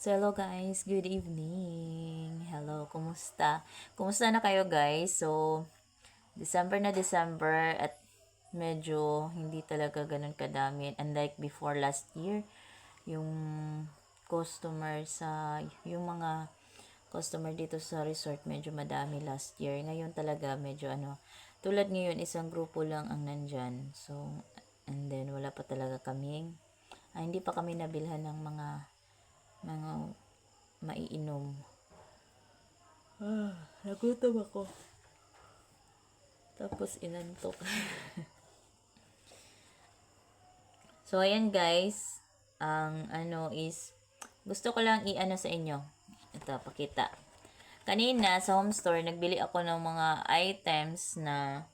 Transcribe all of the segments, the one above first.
So, hello guys. Good evening. Hello, kumusta? Kumusta na kayo guys? So, December na December at medyo hindi talaga ganun kadami. Unlike before last year, yung customer sa, yung mga customer dito sa resort medyo madami last year. Ngayon talaga medyo ano, tulad ngayon isang grupo lang ang nandyan. So, and then wala pa talaga kaming, ah, hindi pa kami nabilhan ng mga mga maiinom. Ah, nagutom ako. Tapos inantok. so, ayan guys. Ang ano is, gusto ko lang i-ano sa inyo. Ito, pakita. Kanina sa home store, nagbili ako ng mga items na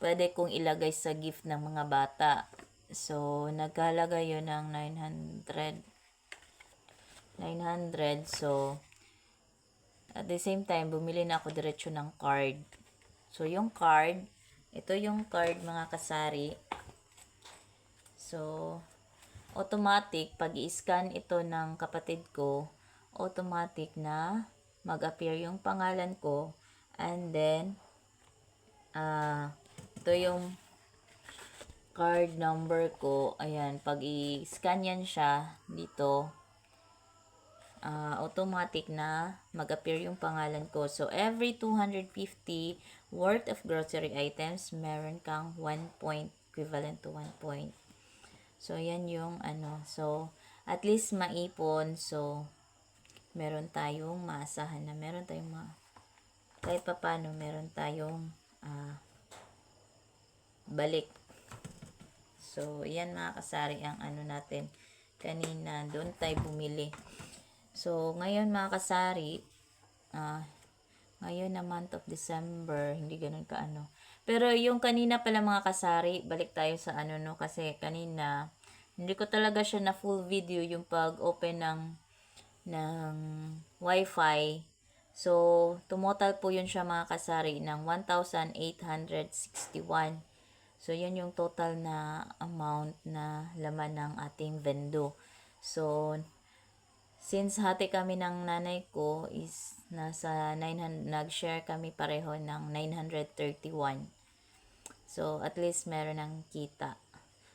pwede kong ilagay sa gift ng mga bata. So, nagkalaga yun ng 900 900. So, at the same time, bumili na ako diretso ng card. So, yung card, ito yung card mga kasari. So, automatic, pag i-scan ito ng kapatid ko, automatic na mag-appear yung pangalan ko. And then, ah, ito yung card number ko. Ayan, pag i-scan yan siya dito, ah, automatic na mag-appear yung pangalan ko. So, every 250 worth of grocery items, meron kang 1 point, equivalent to 1 point. So, yan yung ano. So, at least maipon. So, meron tayong maasahan na meron tayong ma kahit pa paano, meron tayong ah, balik. So, yan mga kasari ang ano natin. Kanina, doon tayo bumili. So, ngayon mga kasari, ah, ngayon na month of December, hindi ganun ka ano. Pero yung kanina pala mga kasari, balik tayo sa ano no, kasi kanina, hindi ko talaga siya na full video yung pag-open ng ng wifi. So, tumotal po yun siya mga kasari ng 1,861. So, yun yung total na amount na laman ng ating vendo. So, since hati kami ng nanay ko is nasa 900, nag-share kami pareho ng 931. So, at least meron ng kita.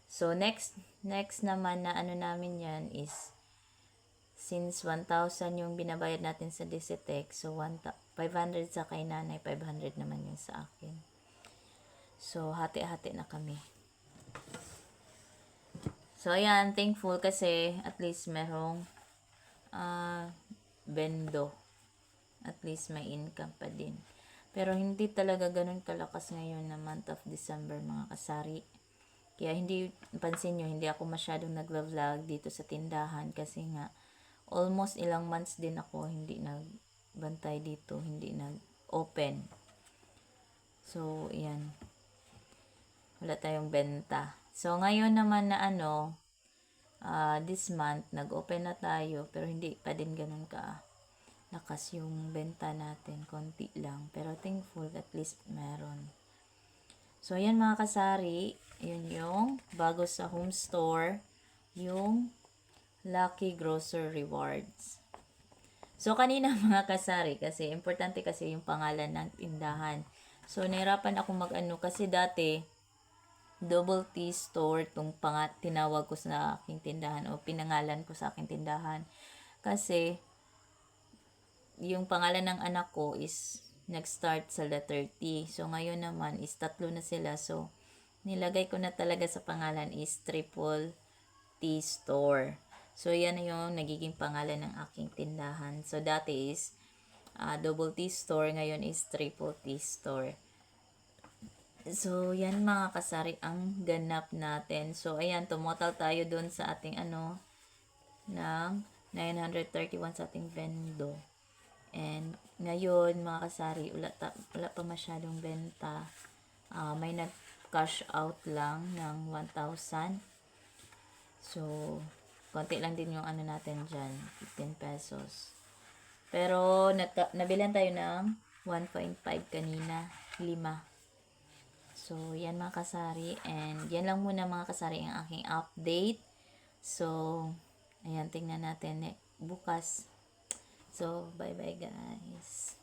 So, next, next naman na ano namin yan is, since 1,000 yung binabayad natin sa Digitech, so 1, 500 sa kay nanay, 500 naman yung sa akin. So, hati-hati na kami. So, ayan, thankful kasi at least merong ah bendo. At least may income pa din. Pero hindi talaga ganun kalakas ngayon na month of December mga kasari. Kaya hindi, pansin nyo, hindi ako masyadong nagla-vlog dito sa tindahan kasi nga almost ilang months din ako hindi nagbantay dito, hindi nag-open. So, yan. Wala tayong benta. So, ngayon naman na ano, ah, this month, nag-open na tayo, pero hindi pa din ganun ka lakas yung benta natin, konti lang. Pero thankful, at least meron. So, ayan mga kasari, yun yung bago sa home store, yung Lucky Grocer Rewards. So, kanina mga kasari, kasi importante kasi yung pangalan ng tindahan. So, nahirapan ako mag-ano, kasi dati, double T store tong pangat tinawag ko sa aking tindahan o pinangalan ko sa aking tindahan. Kasi, yung pangalan ng anak ko is nag-start sa letter T. So, ngayon naman is tatlo na sila. So, nilagay ko na talaga sa pangalan is Triple T Store. So, yan na yung nagiging pangalan ng aking tindahan. So, dati is ah, Double T Store. Ngayon is Triple T Store. So, yan mga kasari ang ganap natin. So, ayan, tumotal tayo dun sa ating ano, ng 931 sa ating vendo. And, ngayon, mga kasari, wala, ta, wala pa masyadong benta. Ah, may nag-cash out lang ng 1,000. So, konti lang din yung ano natin dyan, 15 pesos. Pero, nagka, nabilan tayo ng 1.5 kanina, 5. So, yan mga kasari. And, yan lang muna mga kasari ang aking update. So, ayan, tingnan natin. eh, Bukas, So, bye-bye guys.